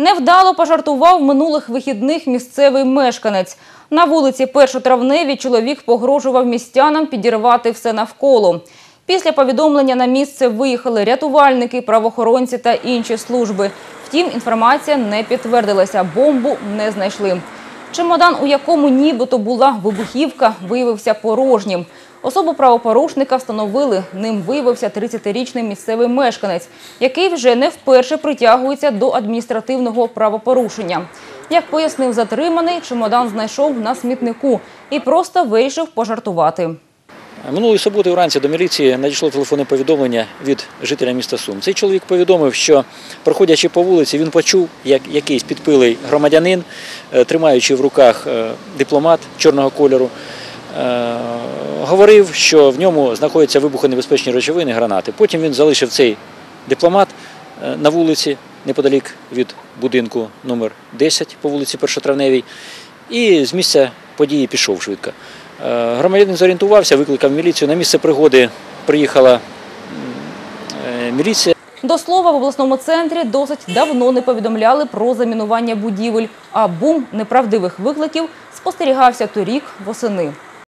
Невдало пожартував минулих вихідних місцевий мешканець. На вулиці Першотравневій чоловік погрожував містянам підірвати все навколо. Після повідомлення на місце виїхали рятувальники, правоохоронці та інші служби. Втім, інформація не підтвердилася, бомбу не знайшли. Чемодан, у якому нібито була вибухівка, виявився порожнім. Особу правопорушника встановили. Ним виявився 30-річний місцевий мешканець, який вже не вперше притягується до адміністративного правопорушення. Як пояснив затриманий, чемодан знайшов на смітнику і просто вирішив пожартувати. Минулої суботи вранці до міліції надійшло телефонне повідомлення від жителя міста Сум. Цей чоловік повідомив, що проходячи по вулиці, він почув, як якийсь підпилий громадянин, е, тримаючи в руках е, дипломат чорного кольору, е, говорив, що в ньому знаходяться вибухонебезпечні речовини, гранати. Потім він залишив цей дипломат е, на вулиці неподалік від будинку номер 10 по вулиці Першотравневій і з місця події пішов швидко. Е, Громадянин зорієнтувався, викликав міліцію. На місце пригоди приїхала е, міліція. До слова, в обласному центрі досить давно не повідомляли про замінування будівель, а бум неправдивих викликів спостерігався торік восени.